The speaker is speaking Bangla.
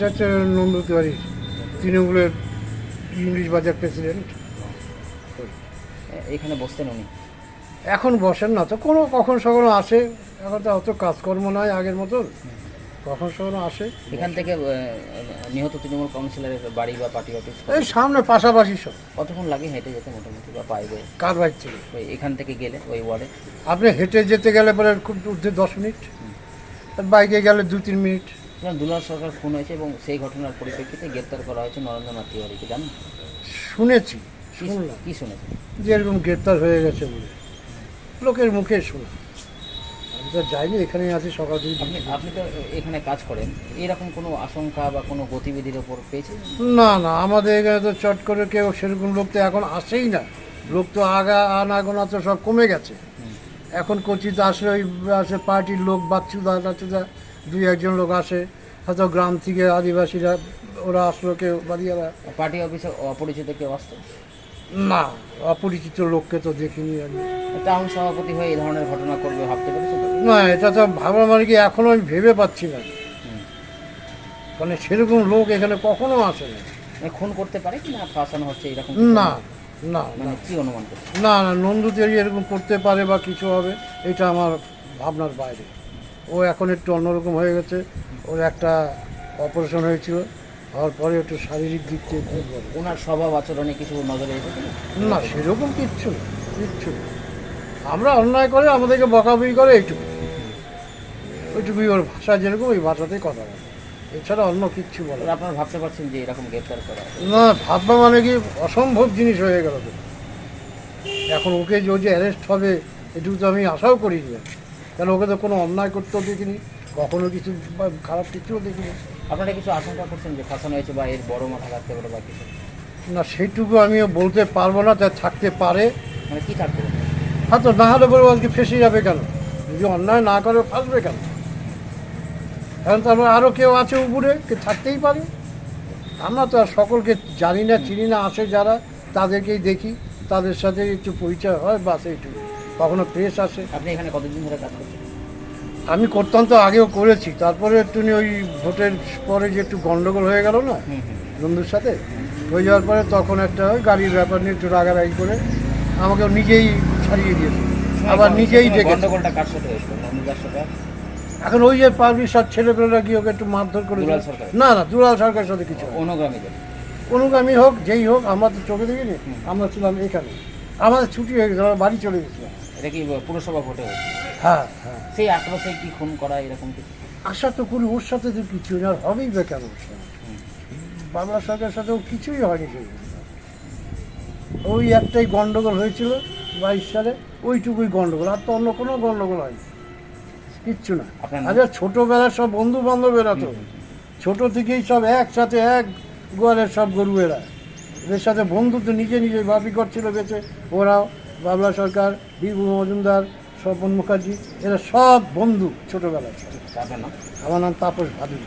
এটা হচ্ছে নন্দু তিওয়ারি তৃণমূলের ইংলিশ বাজার প্রেসিডেন্ট। এখানে বসতেন উনি? এখন বসেন না তো কোনো কখন সখনো আসে এখন তো অত কাজকর্ম নয় আগের মতন কখন সখনো আসে? এখান থেকে আহ, নিহত তৃণমূল কাউন্সিলরের বাড়ি বা পার্টি অফিস? এই সামনে পাশাপাশি সব। কতক্ষণ লাগে হেঁটে যেতে মোটামুটি বা পাইবে কার বাইক থেকে ওই এখান থেকে গেলে ওই ওয়ার্ডে? আপনি হেঁটে যেতে গেলে পরে খুব উঠতে দশ মিনিট। আর বাইকে গেলে দু তিন মিনিট। দুলাল সরকার খুন হয়েছে এবং সেই ঘটনার পরিপ্রেক্ষিতে গ্রেপ্তার করা হয়েছে নরেন্দ্রনাথ তিওয়ারিকে জানেন? শুনেছি শুনলাম। কি শুনেছেন? যে এরকম গ্রেপ্তার হয়ে গেছে বলে। লোকের মুখে শোনা। আমি তো যাইনি এখানেই আছি সকাল থেকে আপনি আপনি তো এখানে কাজ করেন। এরকম কোনো আশঙ্কা বা কোনো গতিবিধির ওপর পেয়েছেন? না না আমাদের এখানে তো চট করে কেউ সেরকম লোক তো এখন আসেই না। লোক তো আগা আনাগোনা তো সব কমে গেছে। এখন কোচিত আসলে ওই আসে পার্টির লোক বাচ্চুদা টাচ্চুদা দুই একজন লোক আসে। হয়তো গ্রাম থেকে আদিবাসীরা ওরা আসলো কেউ বাড়িয়ারা পার্টি অফিসে অপরিচিত কেউ আসতো? না অপরিচিত লোককে তো দেখিনি আমি। টাউন সভাপতি হয়ে এই ধরনের ঘটনা করবে ভাবতে পেরেছেন না এটা তো ভাবার মানে কি এখনও আমি ভেবে পাচ্ছি না। মানে সেরকম লোক এখানে কখনো আসে না। মানে খুন করতে পারে কি না? ফাঁসানো হচ্ছে এরকম না না মানে কি অনুমান করছে? না না নন্দু তৈরি এরকম করতে পারে বা কিছু হবে এটা আমার ভাবনার বাইরে। ও এখন একটু অন্যরকম হয়ে গেছে। ওর একটা অপারেশন হয়েছিল। হওয়ার পরে একটু শারীরিক দিক থেকে। ওনার স্বভাব আচরণে কিছু নজরে এসেছে? না সেরকম কিচ্ছু না কিচ্ছু না। আমরা অন্যায় করে আমাদেরকে বকাবকি করে এইটুকু। ওইটুকুই ওর ভাষা যেরকম ওই ভাষাতেই কথা বলে। এছাড়া অন্য কিচ্ছু বলে না। আপনারা ভাবতে পারছেন যে এরকম গ্রেপ্তার করা না ভাববা মানে কি অসম্ভব জিনিস হয়ে গেল তো। এখন ওকে যে ও যে অ্যারেস্ট হবে এটুকু তো আমি আশাও করি না। কারণ ওকে তো কোনো অন্যায় করতেও দেখিনি কখনো কিছু খারাপ কিছুও দেখিনি। আপনারা কিছু আশঙ্কা করছেন যে ফাঁসানো হয়েছে বা এর বড় মাথা থাকতে পারে বা কিছু? না সেইটুকু আমিও বলতে পারব না তা থাকতে পারে। মানে কী থাকতে পারে? হ্যাঁ তো না হলে বলব আজকে ফেসে যাবে কেন? যদি অন্যায় না করে ফাঁসবে কেন? কারণ তারপর আরও কেউ আছে উপরে কে থাকতেই পারে। আমরা তো আর সকলকে জানি না চিনি না আসে যারা তাদেরকেই দেখি তাদের সাথে একটু পরিচয় হয় বাস এইটুকু। কখনো প্রেস আসে। আপনি এখানে কতদিন ধরে কাজ করছেন? আমি করতাম তো আগেও করেছি তারপরে একটু ওই ভোটের পরে যে একটু গন্ডগোল হয়ে গেল না বন্ধুর সাথে হয়ে যাওয়ার পরে তখন একটা ওই গাড়ির ব্যাপার নিয়ে একটু রাগারাগি করে আমাকে নিজেই ছাড়িয়ে দিয়েছে। আবার নিজেই সাথে এখন ওই যে পাবলিক সব ছেলেপেলেরা গিয়ে ওকে একটু মারধর করে না না দুলাল সরকারের সাথে কিছু। অনুগামীদের? অনুগামী হোক যেই হোক আমরা তো চোখে দেখিনি আমরা ছিলাম এখানে। আমাদের ছুটি হয়ে গেছে আমরা বাড়ি চলে গেছিলাম। এটা কি পুরসভা ভোটে হয়েছে? হ্যাঁ হ্যাঁ সেই আক্রোশে কি খুন করা এরকম কিছু? আশা তো করি ওর সাথে তো কিছু না আর হবেই বা কেন? বাংলা সরকারের সাথে কিছুই হয়নি সেই ওই একটাই গন্ডগোল হয়েছিল বাইশ সালে ওইটুকুই গন্ডগোল আর তো অন্য কোনো গন্ডগোল হয়নি। কিচ্ছু না? আচ্ছা ছোটোবেলার সব বন্ধু বান্ধবেরা তো ছোট থেকেই সব একসাথে এক গোয়ালের সব গরু এরা এদের সাথে বন্ধুত্ব নিজে নিজে বাপি করছিল বেঁচে ওরাও বাবলা সরকার বীরভূম মজুমদার স্বপন মুখার্জি এরা সব বন্ধু ছোটোবেলার নাম? আমার নাম তাপস ভাদুরী।